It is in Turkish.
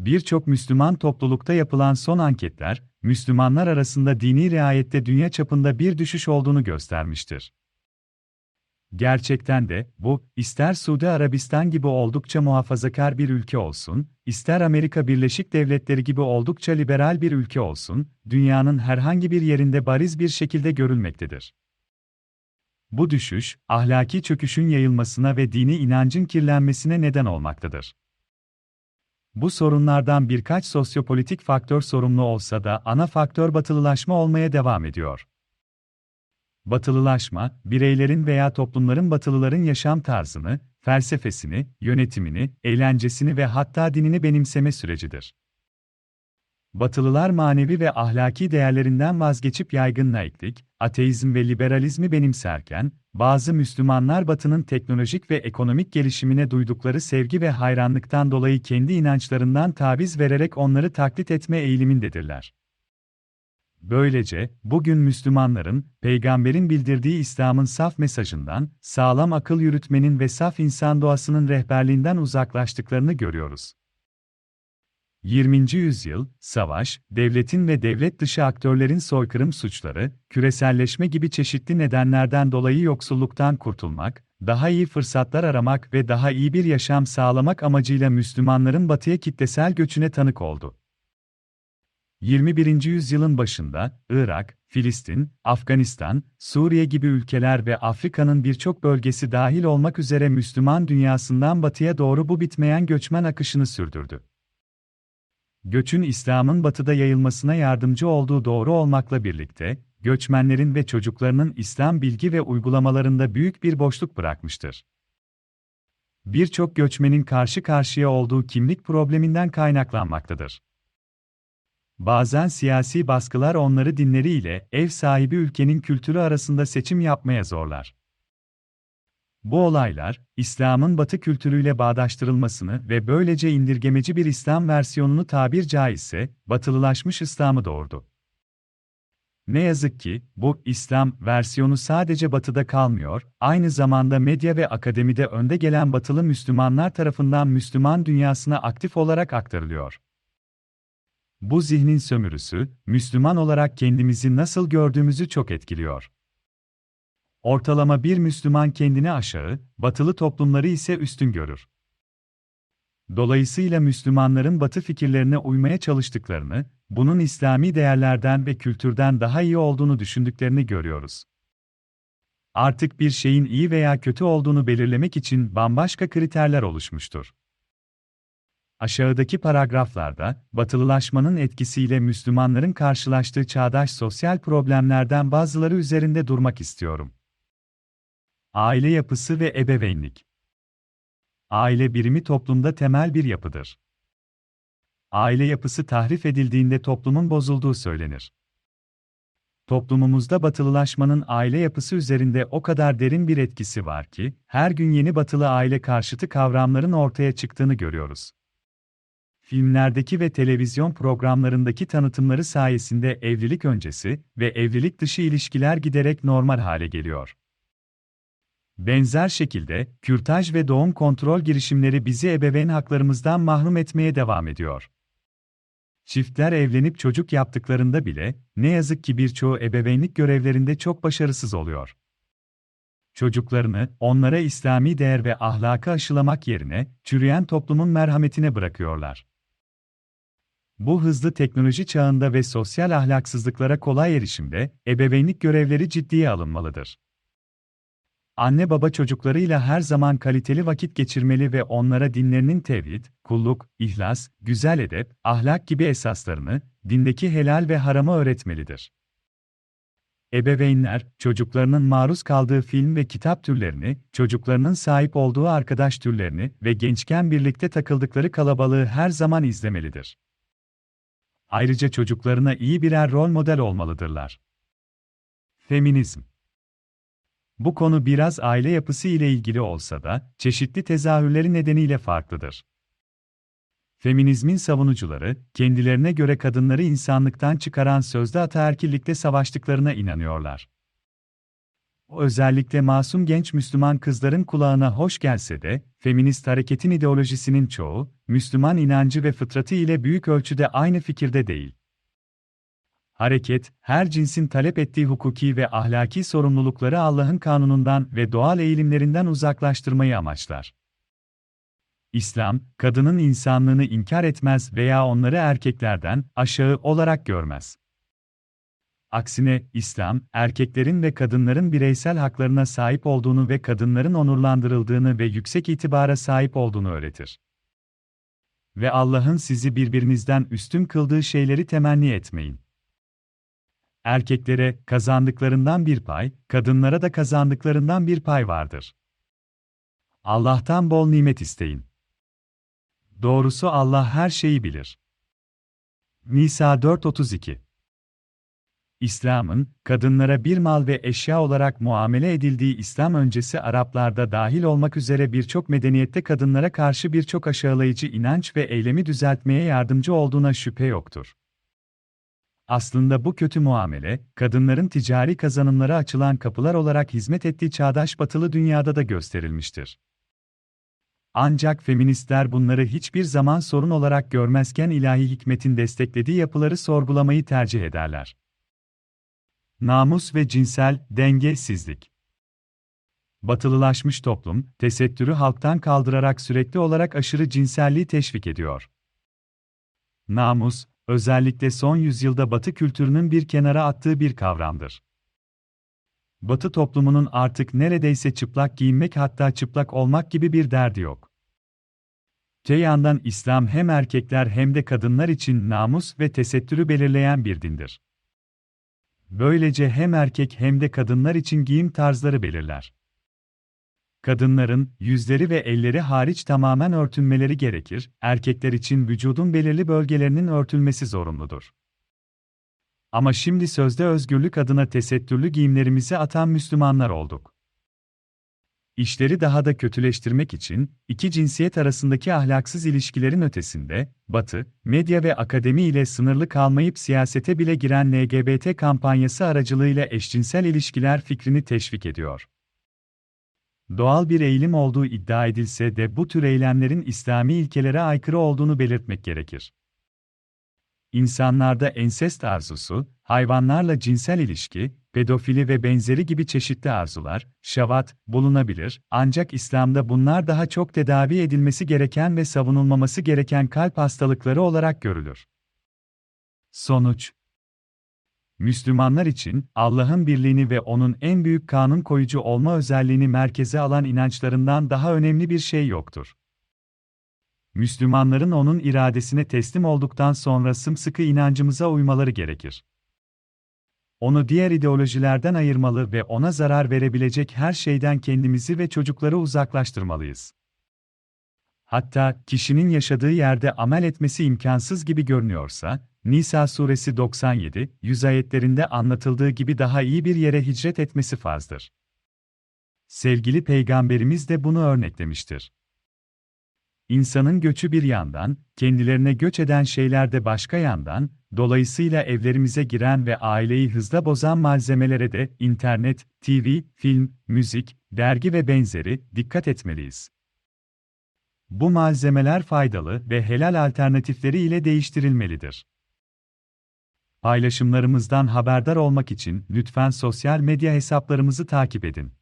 Birçok Müslüman toplulukta yapılan son anketler, Müslümanlar arasında dini riayette dünya çapında bir düşüş olduğunu göstermiştir. Gerçekten de, bu, ister Suudi Arabistan gibi oldukça muhafazakar bir ülke olsun, ister Amerika Birleşik Devletleri gibi oldukça liberal bir ülke olsun, dünyanın herhangi bir yerinde bariz bir şekilde görülmektedir. Bu düşüş, ahlaki çöküşün yayılmasına ve dini inancın kirlenmesine neden olmaktadır. Bu sorunlardan birkaç sosyopolitik faktör sorumlu olsa da ana faktör batılılaşma olmaya devam ediyor. Batılılaşma, bireylerin veya toplumların batılıların yaşam tarzını, felsefesini, yönetimini, eğlencesini ve hatta dinini benimseme sürecidir. Batılılar manevi ve ahlaki değerlerinden vazgeçip yaygın laiklik, ateizm ve liberalizmi benimserken, bazı Müslümanlar Batı'nın teknolojik ve ekonomik gelişimine duydukları sevgi ve hayranlıktan dolayı kendi inançlarından taviz vererek onları taklit etme eğilimindedirler. Böylece, bugün Müslümanların, peygamberin bildirdiği İslam'ın saf mesajından, sağlam akıl yürütmenin ve saf insan doğasının rehberliğinden uzaklaştıklarını görüyoruz. 20. yüzyıl, savaş, devletin ve devlet dışı aktörlerin soykırım suçları, küreselleşme gibi çeşitli nedenlerden dolayı yoksulluktan kurtulmak, daha iyi fırsatlar aramak ve daha iyi bir yaşam sağlamak amacıyla Müslümanların batıya kitlesel göçüne tanık oldu. 21. yüzyılın başında, Irak, Filistin, Afganistan, Suriye gibi ülkeler ve Afrika'nın birçok bölgesi dahil olmak üzere Müslüman dünyasından batıya doğru bu bitmeyen göçmen akışını sürdürdü. Göçün İslam'ın batıda yayılmasına yardımcı olduğu doğru olmakla birlikte, göçmenlerin ve çocuklarının İslam bilgi ve uygulamalarında büyük bir boşluk bırakmıştır. Birçok göçmenin karşı karşıya olduğu kimlik probleminden kaynaklanmaktadır. Bazen siyasi baskılar onları dinleriyle ev sahibi ülkenin kültürü arasında seçim yapmaya zorlar. Bu olaylar, İslam'ın Batı kültürüyle bağdaştırılmasını ve böylece indirgemeci bir İslam versiyonunu tabir caizse, batılılaşmış İslam'ı doğurdu. Ne yazık ki, bu İslam versiyonu sadece Batı'da kalmıyor, aynı zamanda medya ve akademide önde gelen Batılı Müslümanlar tarafından Müslüman dünyasına aktif olarak aktarılıyor. Bu zihnin sömürüsü, Müslüman olarak kendimizi nasıl gördüğümüzü çok etkiliyor. Ortalama bir Müslüman kendini aşağı, batılı toplumları ise üstün görür. Dolayısıyla Müslümanların batı fikirlerine uymaya çalıştıklarını, bunun İslami değerlerden ve kültürden daha iyi olduğunu düşündüklerini görüyoruz. Artık bir şeyin iyi veya kötü olduğunu belirlemek için bambaşka kriterler oluşmuştur. Aşağıdaki paragraflarda, batılılaşmanın etkisiyle Müslümanların karşılaştığı çağdaş sosyal problemlerden bazıları üzerinde durmak istiyorum. Aile yapısı ve ebeveynlik. Aile birimi toplumda temel bir yapıdır. Aile yapısı tahrif edildiğinde toplumun bozulduğu söylenir. Toplumumuzda batılılaşmanın aile yapısı üzerinde o kadar derin bir etkisi var ki, her gün yeni batılı aile karşıtı kavramların ortaya çıktığını görüyoruz. Filmlerdeki ve televizyon programlarındaki tanıtımları sayesinde evlilik öncesi ve evlilik dışı ilişkiler giderek normal hale geliyor. Benzer şekilde, kürtaj ve doğum kontrol girişimleri bizi ebeveyn haklarımızdan mahrum etmeye devam ediyor. Çiftler evlenip çocuk yaptıklarında bile, ne yazık ki birçoğu ebeveynlik görevlerinde çok başarısız oluyor. Çocuklarını, onlara İslami değer ve ahlakı aşılamak yerine, çürüyen toplumun merhametine bırakıyorlar. Bu hızlı teknoloji çağında ve sosyal ahlaksızlıklara kolay erişimde, ebeveynlik görevleri ciddiye alınmalıdır. Anne baba çocuklarıyla her zaman kaliteli vakit geçirmeli ve onlara dinlerinin tevhid, kulluk, ihlas, güzel edep, ahlak gibi esaslarını, dindeki helal ve haramı öğretmelidir. Ebeveynler, çocuklarının maruz kaldığı film ve kitap türlerini, çocuklarının sahip olduğu arkadaş türlerini ve gençken birlikte takıldıkları kalabalığı her zaman izlemelidir. Ayrıca çocuklarına iyi birer rol model olmalıdırlar. Feminizm Bu konu biraz aile yapısı ile ilgili olsa da, çeşitli tezahürleri nedeniyle farklıdır. Feminizmin savunucuları, kendilerine göre kadınları insanlıktan çıkaran sözde ataerkillikte savaştıklarına inanıyorlar. O özellikle masum genç Müslüman kızların kulağına hoş gelse de, feminist hareketin ideolojisinin çoğu, Müslüman inancı ve fıtratı ile büyük ölçüde aynı fikirde değil. Hareket, her cinsin talep ettiği hukuki ve ahlaki sorumlulukları Allah'ın kanunundan ve doğal eğilimlerinden uzaklaştırmayı amaçlar. İslam, kadının insanlığını inkar etmez veya onları erkeklerden aşağı olarak görmez. Aksine, İslam, erkeklerin ve kadınların bireysel haklarına sahip olduğunu ve kadınların onurlandırıldığını ve yüksek itibara sahip olduğunu öğretir. Ve Allah'ın sizi birbirinizden üstün kıldığı şeyleri temenni etmeyin. Erkeklere kazandıklarından bir pay, kadınlara da kazandıklarından bir pay vardır. Allah'tan bol nimet isteyin. Doğrusu Allah her şeyi bilir. Nisa 4:32 İslam'ın, kadınlara bir mal ve eşya olarak muamele edildiği İslam öncesi Araplarda dahil olmak üzere birçok medeniyette kadınlara karşı birçok aşağılayıcı inanç ve eylemi düzeltmeye yardımcı olduğuna şüphe yoktur. Aslında bu kötü muamele, kadınların ticari kazanımlara açılan kapılar olarak hizmet ettiği çağdaş batılı dünyada da gösterilmiştir. Ancak feministler bunları hiçbir zaman sorun olarak görmezken ilahi hikmetin desteklediği yapıları sorgulamayı tercih ederler. Namus ve cinsel dengesizlik. Batılılaşmış toplum, tesettürü halktan kaldırarak sürekli olarak aşırı cinselliği teşvik ediyor. Namus, özellikle son yüzyılda Batı kültürünün bir kenara attığı bir kavramdır. Batı toplumunun artık neredeyse çıplak giyinmek hatta çıplak olmak gibi bir derdi yok. Te yandan İslam hem erkekler hem de kadınlar için namus ve tesettürü belirleyen bir dindir. Böylece hem erkek hem de kadınlar için giyim tarzları belirler. Kadınların yüzleri ve elleri hariç tamamen örtünmeleri gerekir, erkekler için vücudun belirli bölgelerinin örtülmesi zorunludur. Ama şimdi sözde özgürlük adına tesettürlü giyimlerimizi atan Müslümanlar olduk. İşleri daha da kötüleştirmek için, iki cinsiyet arasındaki ahlaksız ilişkilerin ötesinde, Batı, medya ve akademi ile sınırlı kalmayıp siyasete bile giren LGBT kampanyası aracılığıyla eşcinsel ilişkiler fikrini teşvik ediyor. Doğal bir eğilim olduğu iddia edilse de bu tür eylemlerin İslami ilkelere aykırı olduğunu belirtmek gerekir. İnsanlarda ensest arzusu, hayvanlarla cinsel ilişki, pedofili ve benzeri gibi çeşitli arzular, şavat, bulunabilir, ancak İslam'da bunlar daha çok tedavi edilmesi gereken ve savunulmaması gereken kalp hastalıkları olarak görülür. Sonuç Müslümanlar için Allah'ın birliğini ve onun en büyük kanun koyucu olma özelliğini merkeze alan inançlarından daha önemli bir şey yoktur. Müslümanların onun iradesine teslim olduktan sonra sımsıkı inancımıza uymaları gerekir. Onu diğer ideolojilerden ayırmalı ve ona zarar verebilecek her şeyden kendimizi ve çocukları uzaklaştırmalıyız. Hatta kişinin yaşadığı yerde amel etmesi imkansız gibi görünüyorsa, Nisa suresi 97, 100 ayetlerinde anlatıldığı gibi daha iyi bir yere hicret etmesi farzdır. Sevgili peygamberimiz de bunu örneklemiştir. İnsanın göçü bir yandan, kendilerine göç eden şeyler de başka yandan, dolayısıyla evlerimize giren ve aileyi hızla bozan malzemelere de internet, TV, film, müzik, dergi ve benzeri dikkat etmeliyiz. Bu malzemeler faydalı ve helal alternatifleri ile değiştirilmelidir. Paylaşımlarımızdan haberdar olmak için lütfen sosyal medya hesaplarımızı takip edin.